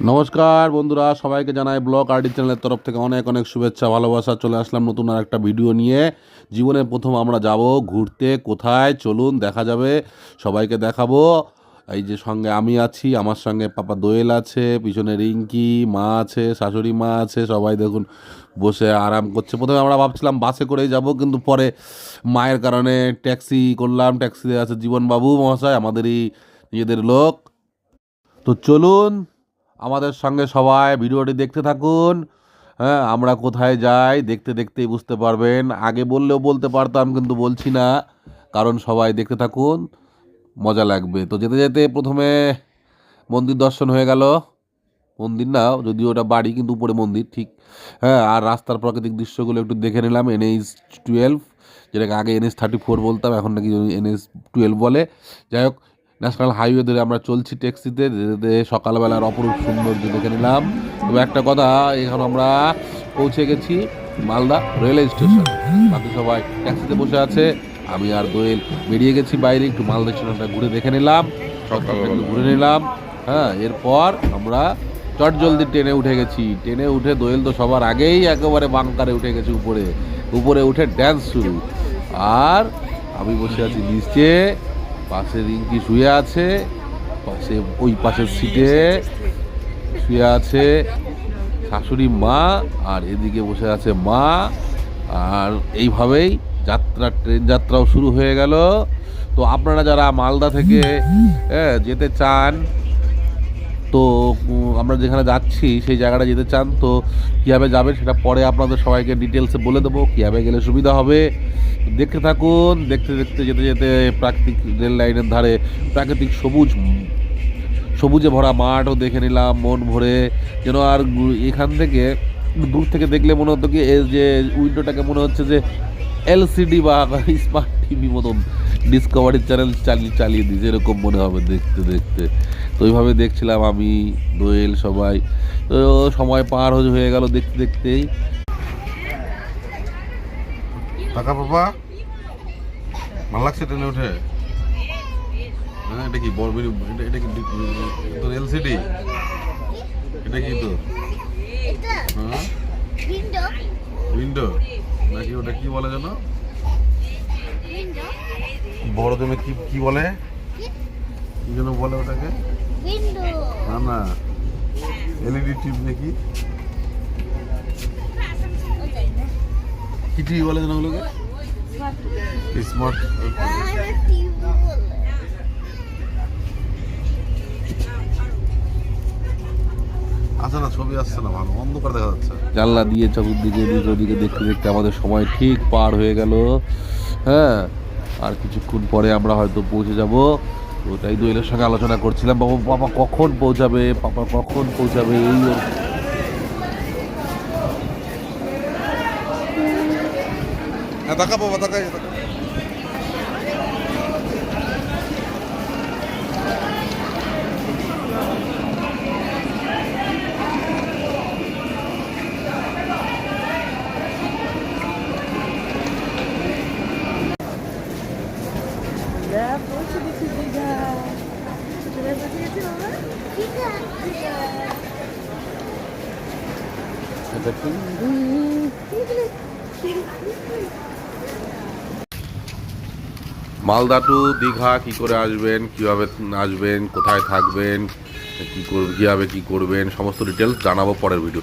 নমস্কার বন্ধুরা, সবাইকে জানাই ব্লগ আরডি চ্যানেলের তরফ থেকে অনেক অনেক শুভেচ্ছা, ভালোবাসা। চলে আসলাম নতুন আর একটা ভিডিও নিয়ে। জীবনের প্রথম আমরা যাব ঘুরতে। কোথায়? চলুন, দেখা যাবে। সবাইকে দেখাবো। এই যে সঙ্গে আমি আছি, আমার সঙ্গে পাপা দোয়েল আছে, পিছনে রিঙ্কি, মা আছে, শাশুড়ি মা আছে, সবাই দেখুন বসে আরাম করছে। প্রথমে আমরা ভাবছিলাম বাসে করেই যাব, কিন্তু পরে মায়ের কারণে ট্যাক্সি করলাম। ট্যাক্সিতে আছে জীবনবাবু মহাশয়, আমাদেরই নিজেদের লোক। তো চলুন আমাদের সঙ্গে সবাই ভিডিওটি দেখতে থাকুন। হ্যাঁ আমরা কোথায় যাই দেখতে দেখতেই বুঝতে পারবেন। আগে বললেও বলতে পারতাম, কিন্তু বলছি না, কারণ সবাই দেখতে থাকুন, মজা লাগবে। তো যেতে যেতে প্রথমে মন্দির দর্শন হয়ে গেল। মন্দির না, যদিও ওটা বাড়ি, কিন্তু উপরে মন্দির, ঠিক। হ্যাঁ আর রাস্তার প্রাকৃতিক দৃশ্যগুলো একটু দেখে নিলাম, এনএইচ টুয়েলভ, যেটাকে আগে এনএস থার্টি ফোর বলতাম, এখন নাকি এনএস টুয়েলভ বলে। যাই হোক ন্যাশনাল হাইওয়ে ধরে আমরা চলছি ট্যাক্সিতে সকালবেলার অপরূপ সৌন্দর্য দেখে নিলাম। তবে একটা কথা, এখন আমরা পৌঁছে গেছি মালদা রেলওয়ে স্টেশন। বাকি সবাই ট্যাক্সিতে বসে আছে। আমি আর দোয়েল বেরিয়ে গেছি বাইরে, একটু মালদা স্টেশনটা ঘুরে দেখে নিলাম। একটু ঘুরে নিলাম। হ্যাঁ এরপর আমরা চট জলদি ট্রেনে উঠে গেছি। ট্রেনে উঠে দোয়েল তো সবার আগেই একেবারে বাংকারে উঠে গেছি উপরে। উপরে উঠে ড্যান্স শুরু। আর আমি বসে আছি নিচে। পাশে রিঙ্কি শুয়ে আছে পাশে ওই পাশের সিটে শুয়ে আছে শাশুড়ি মা আর এদিকে বসে আছে মা। আর এইভাবেই যাত্রা ট্রেন যাত্রাও শুরু হয়ে গেল। তো আপনারা যারা মালদা থেকে হ্যাঁ, যেতে চান তো আমরা যেখানে যাচ্ছি, সেই জায়গাটা যেতে চান, তো কীভাবে যাবেন সেটা পরে আপনাদের সবাইকে ডিটেলসে বলে দেবো, কীভাবে গেলে সুবিধা হবে। দেখতে থাকুন, দেখতে দেখতে যেতে যেতে প্রাকৃতিক রেল লাইনের ধারে প্রাকৃতিক সবুজ, সবুজে ভরা মাঠও দেখে নিলাম মন ভরে। যেন আর এখান থেকে দূর থেকে দেখলে মনে হতো কি এই যে উইন্ডোটাকে মনে হচ্ছে যে এলসিডি বা স্মার্ট টিভি মতন ডিসকভারি চ্যানেল চালিয়ে চালিয়ে দিয়েছে, এরকম মনে হবে দেখতে দেখতে। তো ওইভাবে দেখছিলাম আমি দোয়েল সবাই। তো সময় পার হয়ে- হয়ে গেল দেখতে দেখতেই। টাকা বাবা ভালো লাগছে ট্রেনে উঠে? হ্যাঁ এটা কি বড় এটা কি তোর এলসিডি এটা কি তো এটা হ্যাঁ? উইন্ডো উইন্ডো নাকি ওটা কি বলে যেন? বড় জমে কি কি বলে? কি যেন বলে ওটাকে? না না। এলইডি টিপ নাকি? কি টিভি বলে ওগুলোকে? স্মার্ট আসে না ছবি আসছে না ভালো অন্ধকার দেখা যাচ্ছে। জানলা দিয়ে চতুর্দিকে এদিকে ওদিকে দেখতে দেখতে আমাদের সময় ঠিক পার হয়ে গেল। হ্যাঁ আর কিছুক্ষণ পরে আমরা হয়তো পৌঁছে যাব। ওটাই দোয়েলের সঙ্গে আলোচনা করছিলাম। বাবা বাবা কখন পৌঁছাবে? পাপা কখন পৌঁছাবে? এই ওর তাকা মালদা টু দীঘা, কি করে আসবেন, কীভাবে আসবেন, কোথায় থাকবেন, কি করবেন কীভাবে কী করবেন, সমস্ত ডিটেলস জানাব পরের ভিডিও